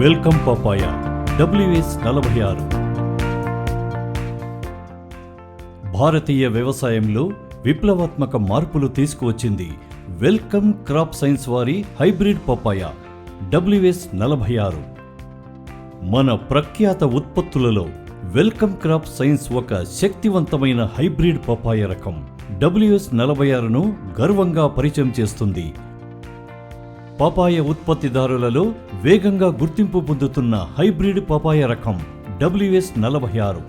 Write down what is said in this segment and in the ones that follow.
Welcome papaya WS నలభై ఆరు. భారతీయ వ్యవసాయంలో విప్లవాత్మక మార్పులు తీసుకువచ్చింది వెల్కమ్ క్రాప్ సైన్స్ వారి హైబ్రిడ్ పపాయ డబ్ల్యూఎస్ నలభై ఆరు. మన ప్రఖ్యాత ఉత్పత్తులలో వెల్కమ్ క్రాప్ సైన్స్ ఒక శక్తివంతమైన హైబ్రిడ్ పపాయ రకం డబ్ల్యూఎస్ నలభై ఆరును గర్వంగా పరిచయం చేస్తుంది పపాయ ఉత్పత్తిదారులలో వేగంగా గుర్తింపు పొందుతున్న హైబ్రిడ్ పపాయ రకం డబ్ల్యూఎస్ నలభై ఆరు.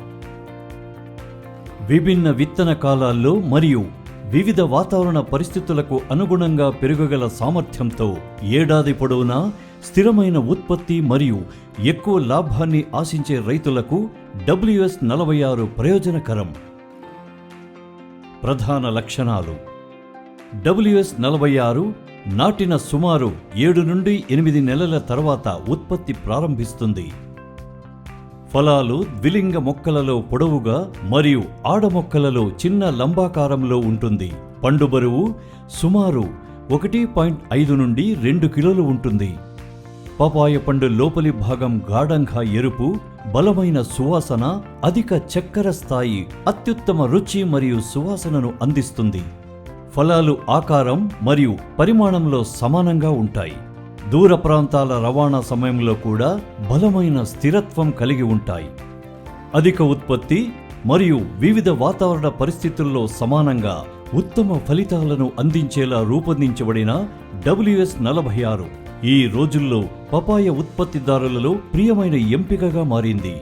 విభిన్న విత్తన కాలాల్లో మరియు వివిధ వాతావరణ పరిస్థితులకు అనుగుణంగా పెరగగల సామర్థ్యంతో ఏడాది పొడవునా స్థిరమైన ఉత్పత్తి మరియు ఎక్కువ లాభాన్ని ఆశించే రైతులకు డబ్ల్యూఎస్ నలభై ఆరు ప్రయోజనకరం. ప్రధాన లక్షణాలు. డబ్ల్యూఎస్ నలభై ఆరు నాటిన సుమారు ఏడు నుండి ఎనిమిది నెలల తర్వాత ఉత్పత్తి ప్రారంభిస్తుంది. ఫలాలు ద్విలింగ మొక్కలలో పొడవుగా మరియు ఆడ మొక్కలలో చిన్న లంబాకారంలో ఉంటుంది. పండు బరువు సుమారు ఒకటి పాయింట్ ఐదు నుండి రెండు కిలోలు ఉంటుంది. పపాయ పండు లోపలి భాగం గాఢంగా ఎరుపు బలమైన సువాసన అధిక చక్కెర స్థాయి అత్యుత్తమ రుచి మరియు సువాసనను అందిస్తుంది. ఫలాలు ఆకారం మరియు పరిమాణంలో సమానంగా ఉంటాయి. దూర ప్రాంతాల రవాణా సమయంలో కూడా బలమైన స్థిరత్వం కలిగి ఉంటాయి. అధిక ఉత్పత్తి మరియు వివిధ వాతావరణ పరిస్థితుల్లో సమానంగా ఉత్తమ ఫలితాలను అందించేలా రూపొందించబడిన డబ్ల్యూఎస్ నలభై ఆరు ఈ రోజుల్లో పపాయ ఉత్పత్తిదారులలో ప్రియమైన ఎంపికగా మారింది.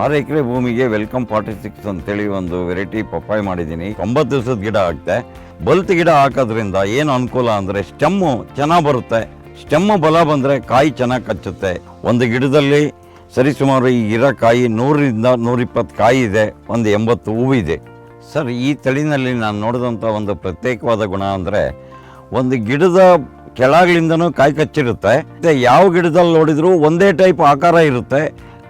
ಆರು ಎಕರೆ ಭೂಮಿಗೆ ವೆಲ್ಕಮ್ ಫಾರ್ಟಿ ಸಿಕ್ಸ್ ಅಂತೇಳಿ ಒಂದು ವೆರೈಟಿ ಪಪ್ಪಾಯಿ ಮಾಡಿದ್ದೀನಿ. ಒಂಬತ್ತು ದಿವಸದ ಗಿಡ ಆಗುತ್ತೆ ಬಲ್ತ್ ಗಿಡ ಹಾಕೋದ್ರಿಂದ ಏನು ಅನುಕೂಲ ಅಂದರೆ ಸ್ಟೆಮ್ಮು ಚೆನ್ನಾಗಿ ಬರುತ್ತೆ. ಸ್ಟೆಮ್ಮು ಬಲ ಬಂದರೆ ಕಾಯಿ ಚೆನ್ನಾಗಿ ಕಚ್ಚುತ್ತೆ. ಒಂದು ಗಿಡದಲ್ಲಿ ಸರಿಸುಮಾರು ಈ ಗಿಡ ಕಾಯಿ ನೂರರಿಂದ ನೂರಿಪ್ಪತ್ತು ಕಾಯಿ ಇದೆ. ಒಂದು ಎಂಬತ್ತು ಹೂವು ಇದೆ ಸರ್, ಈ ತಳಿನಲ್ಲಿ ನಾನು ನೋಡಿದಂಥ ಒಂದು ಪ್ರತ್ಯೇಕವಾದ ಗುಣ ಅಂದರೆ ಒಂದು ಗಿಡದ ಕೆಳಗಳಿಂದನೂ ಕಾಯಿ ಕಚ್ಚಿರುತ್ತೆ. ಯಾವ ಗಿಡದಲ್ಲಿ ನೋಡಿದರೂ ಒಂದೇ ಟೈಪ್ ಆಕಾರ ಇರುತ್ತೆ.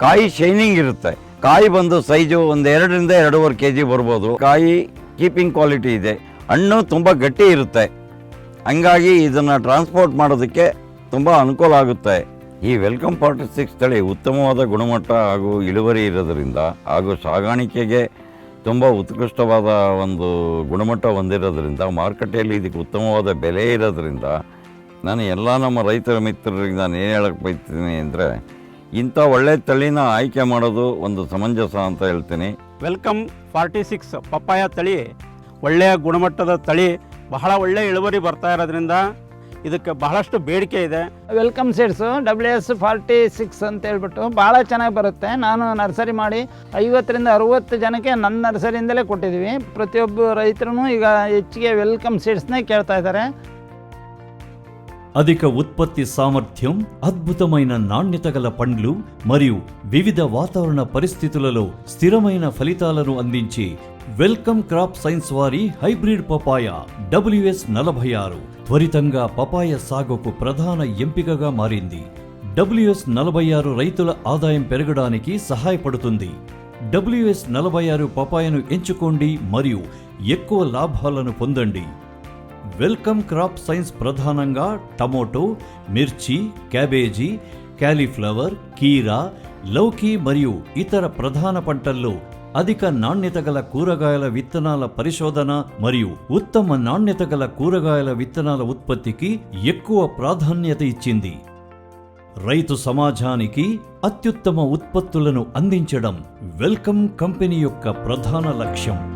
ಕಾಯಿ ಶೈನಿಂಗ್ ಇರುತ್ತೆ. ಕಾಯಿ ಬಂದು ಸೈಜು ಒಂದು ಎರಡರಿಂದ ಎರಡೂವರೆ ಕೆ ಜಿ ಬರ್ಬೋದು. ಕಾಯಿ ಕೀಪಿಂಗ್ ಕ್ವಾಲಿಟಿ ಇದೆ. ಹಣ್ಣು ತುಂಬ ಗಟ್ಟಿ ಇರುತ್ತೆ. ಹಂಗಾಗಿ ಇದನ್ನು ಟ್ರಾನ್ಸ್ಪೋರ್ಟ್ ಮಾಡೋದಕ್ಕೆ ತುಂಬ ಅನುಕೂಲ ಆಗುತ್ತೆ. ಈ ವೆಲ್ಕಮ್ ಫಾರ್ಟಿ ಸಿಕ್ಸ್ ತಳಿ ಉತ್ತಮವಾದ ಗುಣಮಟ್ಟ ಹಾಗೂ ಇಳುವರಿ ಇರೋದರಿಂದ ಹಾಗೂ ಸಾಗಾಣಿಕೆಗೆ ತುಂಬ ಉತ್ಕೃಷ್ಟವಾದ ಒಂದು ಗುಣಮಟ್ಟ ಹೊಂದಿರೋದ್ರಿಂದ, ಮಾರುಕಟ್ಟೆಯಲ್ಲಿ ಇದಕ್ಕೆ ಉತ್ತಮವಾದ ಬೆಲೆ ಇರೋದ್ರಿಂದ, ನಾನು ಎಲ್ಲ ನಮ್ಮ ರೈತರ ಮಿತ್ರರಿಗೆ ನಾನು ಏನು ಹೇಳಕ್ಕೆ ಬಯಸ್ತೀನಿ ಅಂದರೆ ಇಂಥ ಒಳ್ಳೆ ತಳಿನ ಆಯ್ಕೆ ಮಾಡೋದು ಒಂದು ಸಮಂಜಸ ಅಂತ ಹೇಳ್ತೀನಿ. ವೆಲ್ಕಮ್ ಫಾರ್ಟಿ ಸಿಕ್ಸ್ ಪಪ್ಪಾಯ ತಳಿ. ಒಳ್ಳೆಯ ಗುಣಮಟ್ಟದ ತಳಿ. ಬಹಳ ಒಳ್ಳೆಯ ಇಳುವರಿ ಬರ್ತಾ ಇರೋದ್ರಿಂದ ಇದಕ್ಕೆ ಬಹಳಷ್ಟು ಬೇಡಿಕೆ ಇದೆ. Welcome seeds W S forty six ಅಂತ ಹೇಳ್ಬಿಟ್ಟು ಭಾಳ ಚೆನ್ನಾಗಿ ಬರುತ್ತೆ. ನಾನು ನರ್ಸರಿ ಮಾಡಿ ಐವತ್ತರಿಂದ ಅರುವತ್ತು ಜನಕ್ಕೆ ನನ್ನ ನರ್ಸರಿಯಿಂದಲೇ ಕೊಟ್ಟಿದ್ದೀವಿ. ಪ್ರತಿಯೊಬ್ಬ ರೈತರು ಈಗ ಹೆಚ್ಚಿಗೆ ವೆಲ್ಕಮ್ ಸೀಡ್ಸ್ನೇ ಕೇಳ್ತಾ ಇದ್ದಾರೆ. అధిక ఉత్పత్తి సామర్థ్యం అద్భుతమైన నాణ్యత గల పండ్లు మరియు వివిధ వాతావరణ పరిస్థితులలో స్థిరమైన ఫలితాలను అందించి వెల్కమ్ క్రాప్ సైన్స్ వారి హైబ్రిడ్ పపాయ డబ్ల్యూఎస్ నలభై ఆరు. త్వరితంగా పపాయ సాగుకు ప్రధాన ఎంపికగా మారింది. డబ్ల్యూఎస్ నలభై ఆరు రైతుల ఆదాయం పెరగడానికి సహాయపడుతుంది. డబ్ల్యూఎస్ నలభై ఆరు పపాయను ఎంచుకోండి మరియు ఎక్కువ లాభాలను పొందండి. వెల్కమ్ క్రాప్ సైన్స్ ప్రధానంగా టమోటో మిర్చి క్యాబేజీ క్యాలీఫ్లవర్ కీరా లౌకి మరియు ఇతర ప్రధాన పంటల్లో అధిక నాణ్యత గల కూరగాయల విత్తనాల పరిశోధన మరియు ఉత్తమ నాణ్యత గల కూరగాయల విత్తనాల ఉత్పత్తికి ఎక్కువ ప్రాధాన్యత ఇచ్చింది. రైతు సమాజానికి అత్యుత్తమ ఉత్పత్తులను అందించడం వెల్కమ్ కంపెనీ యొక్క ప్రధాన లక్ష్యం.